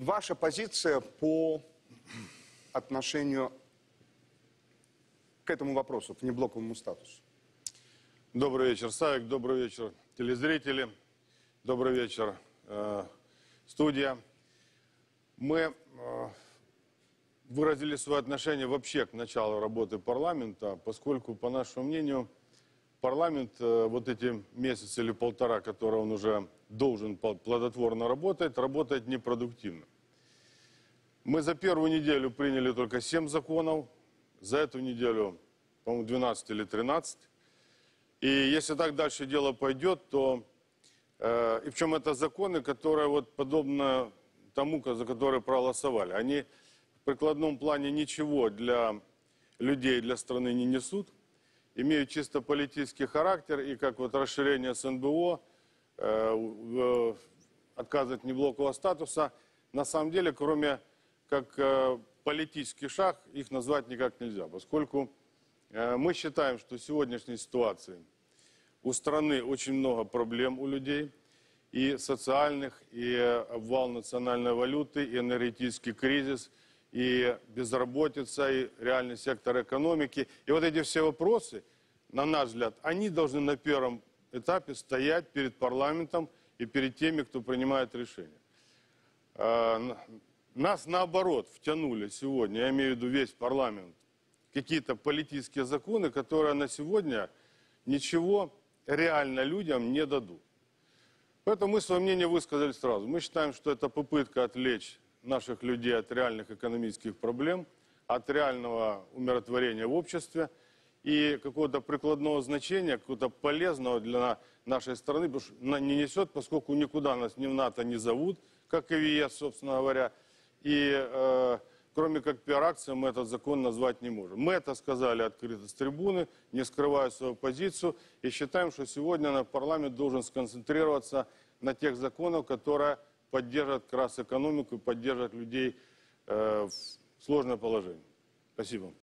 ваша позиция по отношению к этому вопросу, к неблоковому статусу? Добрый вечер, Савик. Добрый вечер, телезрители. Добрый вечер, э, студия. Мы э, выразили свое отношение вообще к началу работы парламента, поскольку, по нашему мнению, парламент э, вот эти месяцы или полтора, которые он уже должен пл- плодотворно работать, работает непродуктивно. Мы за первую неделю приняли только 7 законов, за эту неделю, по-моему, 12 или 13. И если так дальше дело пойдет, то э, и чем это законы, которые вот подобно тому, за которые проголосовали, они в прикладном плане ничего для людей, для страны не несут, имеют чисто политический характер, и как вот расширение СНБО, э, в- отказывать неблокового статуса, на самом деле, кроме как э, политический шаг, их назвать никак нельзя, поскольку э, мы считаем, что в сегодняшней ситуации у страны очень много проблем у людей, и социальных, и обвал национальной валюты, и энергетический кризис, и безработица, и реальный сектор экономики. И вот эти все вопросы, на наш взгляд, они должны на первом этапе стоять перед парламентом и перед теми, кто принимает решения. Н- Нас наоборот втянули сегодня, я имею в виду весь парламент, какие-то политические законы, которые на сегодня ничего реально людям не дадут. Поэтому мы свое мнение высказали сразу. Мы считаем, что это попытка отвлечь наших людей от реальных экономических проблем, от реального умиротворения в обществе и какого-то прикладного значения, какого-то полезного для нашей страны, потому что не несет, поскольку никуда нас ни в НАТО не зовут, как и в ЕС, собственно говоря. И э, кроме как пиар-акции мы этот закон назвать не можем. Мы это сказали открыто с трибуны, не скрывая свою позицию, и считаем, что сегодня парламент должен сконцентрироваться на тех законах, которые поддержат как раз экономику и поддержат людей э, в сложное положение. Спасибо.